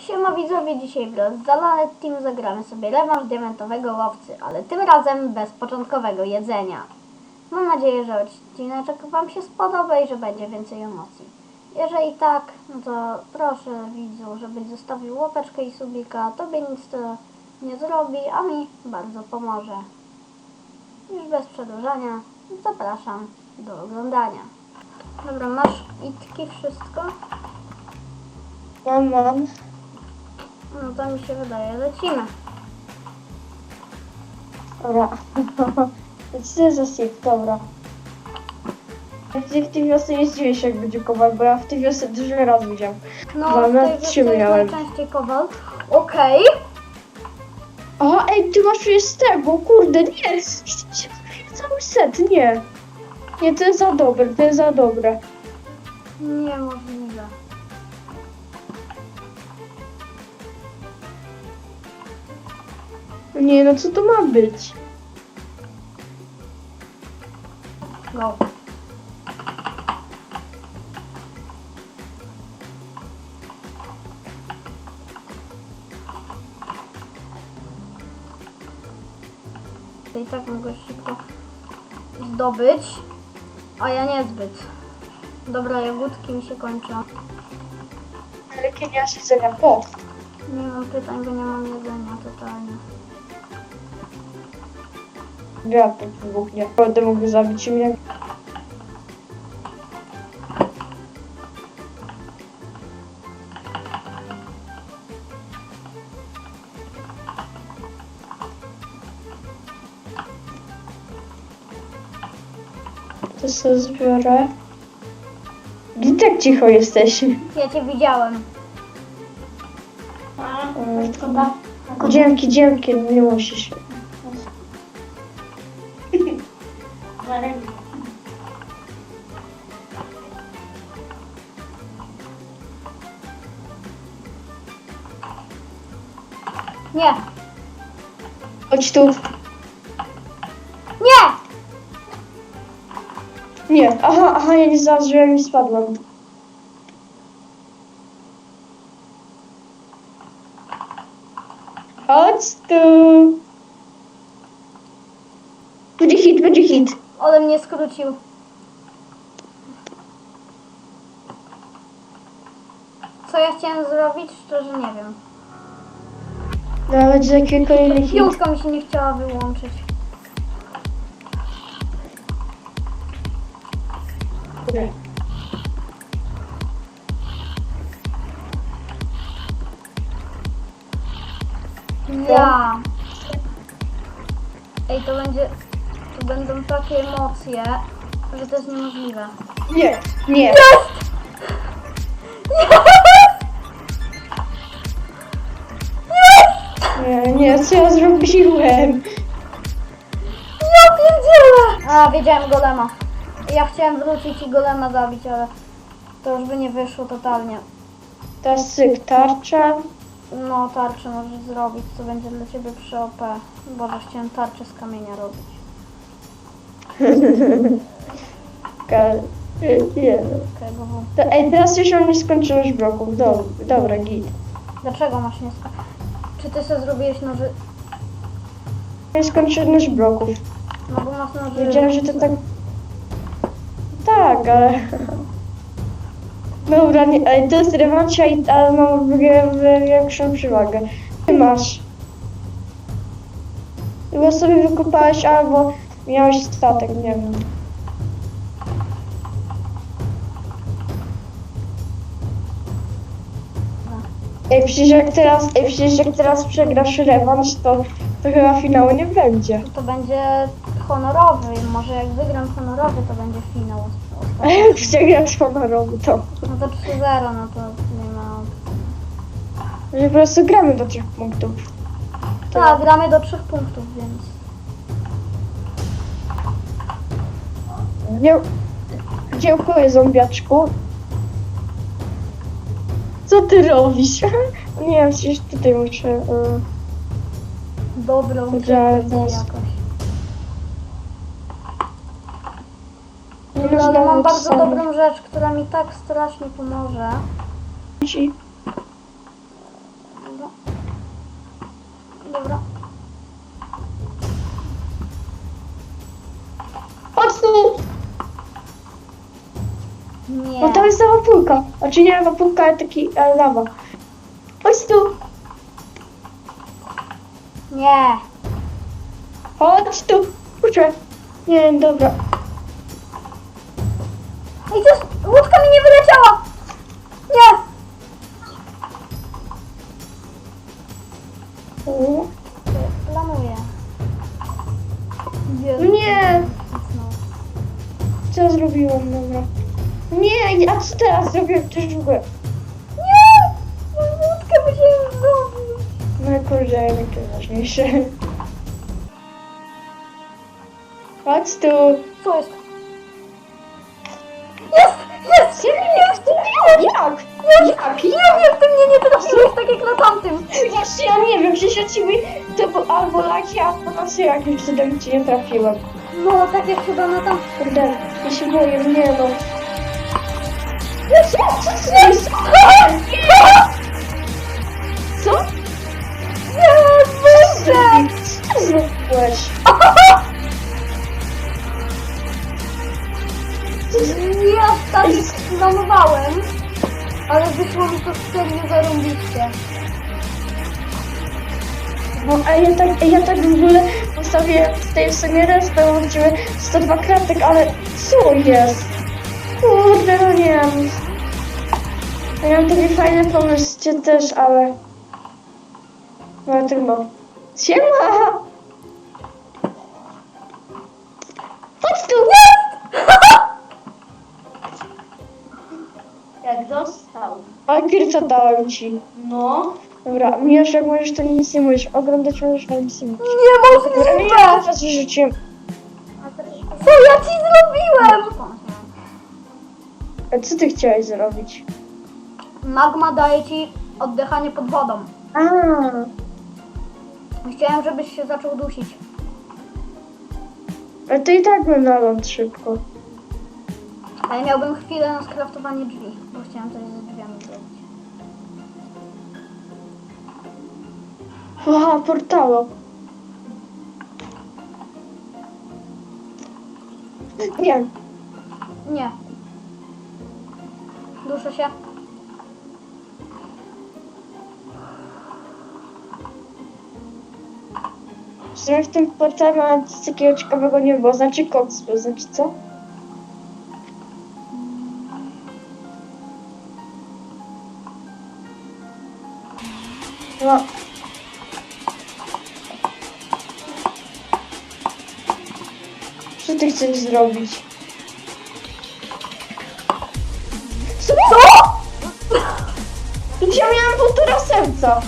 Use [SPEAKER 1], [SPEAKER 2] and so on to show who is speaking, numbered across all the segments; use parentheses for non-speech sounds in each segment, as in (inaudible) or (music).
[SPEAKER 1] Siema widzowie, dzisiaj w Rozdalane Team zagramy sobie rewanż diamentowego łowcy, ale tym razem bez początkowego jedzenia. Mam nadzieję, że odcineczek Wam się spodoba i że będzie więcej emocji. Jeżeli tak, no to proszę widzu, żebyś zostawił łapeczkę i subika, tobie nic to nie zrobi, a mi bardzo pomoże. Już bez przedłużania, zapraszam do oglądania. Dobra, masz itki, wszystko?
[SPEAKER 2] Mam, mam.
[SPEAKER 1] No to mi się wydaje, lecimy.
[SPEAKER 2] Dobra. Co za syf, dobra. Ty w tej wiosce nie zdziwię się, jak będzie kowal, bo ja w tej wiosce dużo raz widziałem.
[SPEAKER 1] No,
[SPEAKER 2] Dwa
[SPEAKER 1] w
[SPEAKER 2] na
[SPEAKER 1] tej
[SPEAKER 2] trzy miałem.
[SPEAKER 1] najczęściej kowal. Okej.
[SPEAKER 2] A, ej, ty masz już z tego, kurde, nie! Cały set, nie. Nie, to jest za dobre, to jest za dobre.
[SPEAKER 1] Niemożliwe.
[SPEAKER 2] Nie, no co to ma być?
[SPEAKER 1] Go. I tak mogę szybko zdobyć, a ja niezbyt. Dobra, jagódki mi się kończą.
[SPEAKER 2] Ale kiedy ja się po.
[SPEAKER 1] Nie mam pytań, bo nie mam jedzenia totalnie.
[SPEAKER 2] Ja to wybuchnie. Będę mógł zabić mnie. To sobie zbiorę. I tak cicho jesteś.
[SPEAKER 1] Ja cię widziałem.
[SPEAKER 2] Mm. Dzięki, dzięki, nie musisz.
[SPEAKER 1] Nie!
[SPEAKER 2] Chodź tu.
[SPEAKER 1] Nie!
[SPEAKER 2] Nie, aha, aha, ja nie założyłem i spadłem. Chodź tu. Będzie hit, będzie hit.
[SPEAKER 1] Ale mnie skrócił. Co ja chciałem zrobić? Szczerze nie wiem.
[SPEAKER 2] Nawet za kolejny hit.
[SPEAKER 1] Piątka mi się nie chciała wyłączyć. Ja. Ej, to będzie... To będą takie emocje, że to jest niemożliwe.
[SPEAKER 2] Nie, nie. (laughs) Nie, nie, co ja zrobiłem?
[SPEAKER 1] Ja pierdzielę! A, wiedziałem golema. Ja chciałem wrócić i golema zabić, ale to już by nie wyszło totalnie.
[SPEAKER 2] Teraz syk tarcza.
[SPEAKER 1] No, tarczę możesz zrobić, co będzie dla ciebie przy OP. Boże, chciałem tarczę z kamienia robić. (laughs)
[SPEAKER 2] Ka- Nie.
[SPEAKER 1] Tego w.
[SPEAKER 2] To, ej, teraz już mam nieskończoność bloków. Dobra, dobra, git.
[SPEAKER 1] Dlaczego masz nie sk- Czy ty sobie zrobiłeś noży...
[SPEAKER 2] Nieskończoność bloków.
[SPEAKER 1] No bo masz noży...
[SPEAKER 2] Wiedziałem, że to tak... Tak, ale... Dobra, nie, ale to jest rewancja, i- ale mam wie- większą przewagę. Ty masz. Chyba sobie wykopałeś albo miałeś statek, nie wiem. Ej, przecież jak teraz, ej, przecież jak teraz przegrasz rewanż, to, to chyba finału nie będzie.
[SPEAKER 1] To będzie honorowy i może jak wygram honorowy, to będzie finał.
[SPEAKER 2] A (laughs) jak przegrasz honorowy, to...
[SPEAKER 1] No to 3-0, no to nie ma...
[SPEAKER 2] Że po prostu gramy do trzech punktów.
[SPEAKER 1] Tak, gramy do 3 punktów, więc...
[SPEAKER 2] Nie... Dziękuję, zombiaczku. Co ty robisz? (laughs) Nie wiem, przecież tutaj muszę... y,
[SPEAKER 1] Dobrą
[SPEAKER 2] Dobra,
[SPEAKER 1] jakoś.
[SPEAKER 2] Nie
[SPEAKER 1] No, ale mam bardzo dobrą rzecz, która mi tak strasznie pomoże.
[SPEAKER 2] Ci- tam jest lawa pulka. Znaczy nie lawa pulka, ale taki lawa. Chodź tu!
[SPEAKER 1] Nie.
[SPEAKER 2] Chodź tu! Kurczę. Nie, dobra.
[SPEAKER 1] I to łódka mi nie wyleciała. Nie.
[SPEAKER 2] O,
[SPEAKER 1] Planuję.
[SPEAKER 2] Nie! Co zrobiłam, dobra. Nie, a co teraz zrobiłem? To w ogóle.
[SPEAKER 1] Nie! Moją łódkę musiałem zrobić.
[SPEAKER 2] No kurde, jednak to ważniejsze. Chodź tu.
[SPEAKER 1] Co jest? Jest! Jest!
[SPEAKER 2] Jak? Jak? Jak?
[SPEAKER 1] Nie wiem, ty mnie nie trafiłeś tak jak na tamtym.
[SPEAKER 2] Właśnie ja nie wiem, przecież ja ciebie to był albo laki, albo na co jakimś cudem ci nie trafiłem.
[SPEAKER 1] No, tak jak chyba na tam.
[SPEAKER 2] Kurde, ja się boję, nie no. Co?
[SPEAKER 1] Nie, Boże!
[SPEAKER 2] Co zrobiłeś?
[SPEAKER 1] Ja tak planowałem, ale wyszło mi to serio zarąbiście.
[SPEAKER 2] No, a ja tak, ja tak w ogóle postawię w tej sumie bo mam ciebie 102 kratek, ale co jest? Kurde, no nie wiem. Ja mam taki fajny pomysł, cię też, ale... No trudno. Siema! Chodź tu! (laughs)
[SPEAKER 3] Jak dostał?
[SPEAKER 2] A Kirca dałem ci.
[SPEAKER 3] No.
[SPEAKER 2] Dobra, Mijasz, jak możesz, to nic nie mówisz. Oglądać możesz, ale nic nie mówisz. Dobra, ja
[SPEAKER 1] Niemożliwe!
[SPEAKER 2] teraz rzuciłem.
[SPEAKER 1] Co ja ci zrobiłem?
[SPEAKER 2] A co ty chciałeś zrobić?
[SPEAKER 1] Magma daje ci oddychanie pod wodą.
[SPEAKER 2] A,
[SPEAKER 1] Chciałem, żebyś się zaczął dusić.
[SPEAKER 2] ale to i tak bym na ląd szybko.
[SPEAKER 1] Ale miałbym chwilę na skraftowanie drzwi, bo chciałem coś ze drzwiami zrobić.
[SPEAKER 2] Aha, portalo. Nie,
[SPEAKER 1] Nie. Duszę się.
[SPEAKER 2] Że w tym portalu nic takiego ciekawego nie było. Znaczy koks, był, znaczy co? No. Co ty chcesz zrobić? Co? Ja miałam półtora serca.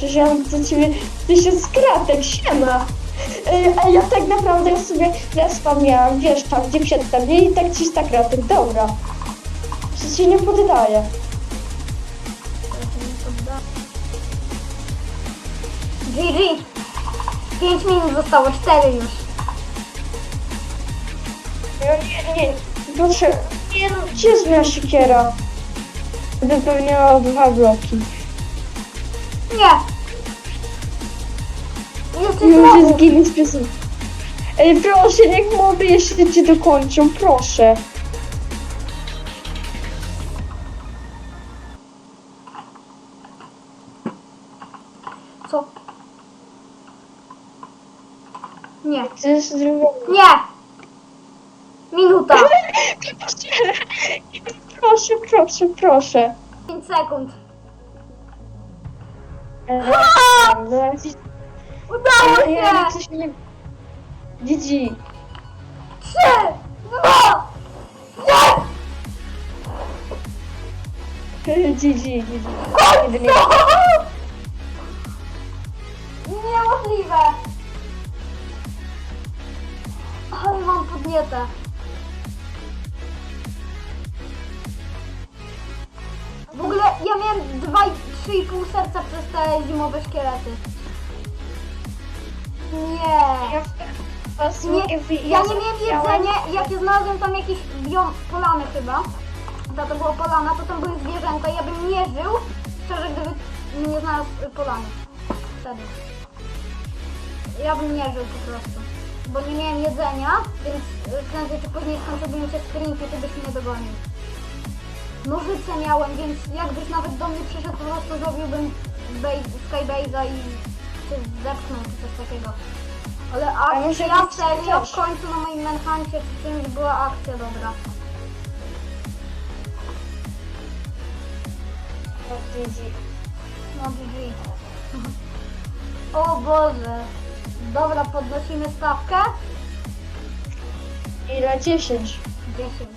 [SPEAKER 2] Przecież ja mam do ciebie tysiąc kratek, siema. Ej, A ja tak naprawdę sobie respa miałam, wiesz, tam gdzie przedtem? I tak 300 kratek, dobra. Przecież się nie poddaję.
[SPEAKER 1] GG! 5 minut zostało, 4 już.
[SPEAKER 2] Ja nie, nie, proszę, nie no, gdzie jest moja siekiera? Wypełniała dwa bloki.
[SPEAKER 1] Nie!
[SPEAKER 2] Ludzie
[SPEAKER 1] znowu.
[SPEAKER 2] zginąć przez... Ej, proszę, niech młody jeszcze cię dokończą, proszę.
[SPEAKER 1] Co? Nie.
[SPEAKER 2] Co jest?
[SPEAKER 1] Nie! Minuta! (laughs)
[SPEAKER 2] Proszę, proszę, proszę.
[SPEAKER 1] 5 sekund.
[SPEAKER 2] Eee, (laughs)
[SPEAKER 1] Udało
[SPEAKER 2] Ja jak
[SPEAKER 1] się!
[SPEAKER 2] coś nie... GG.
[SPEAKER 1] 3, 2, 1!
[SPEAKER 2] GG, GG. Jedynie...
[SPEAKER 1] Niemożliwe! Ale mam podnietę. W ogóle ja miałem 2,5 serca przez te zimowe szkielety. Nie.
[SPEAKER 2] Was
[SPEAKER 1] nie ja nie miałem jedzenia, jak znalazłem tam jakieś biom polany chyba. Ta to była polana, to tam były zwierzęta. Ja bym nie żył, szczerze, gdyby nie znalazł polany. Wtedy. Ja bym nie żył po prostu. Bo nie miałem jedzenia, więc y, prędzej czy później skończyłby mi się sprint i ty byś mnie dogonił. Nożyce miałem, więc jakbyś nawet do mnie przyszedł, po prostu zrobiłbym base, skybase'a i zepchnął czy coś takiego. Ale akcja
[SPEAKER 2] mieć
[SPEAKER 1] serio w końcu na moim Manhuncie czy czymś była akcja dobra.
[SPEAKER 2] No, GG.
[SPEAKER 1] No GG. O Boże. Dobra, podnosimy stawkę.
[SPEAKER 2] Ile? 10.
[SPEAKER 1] 10.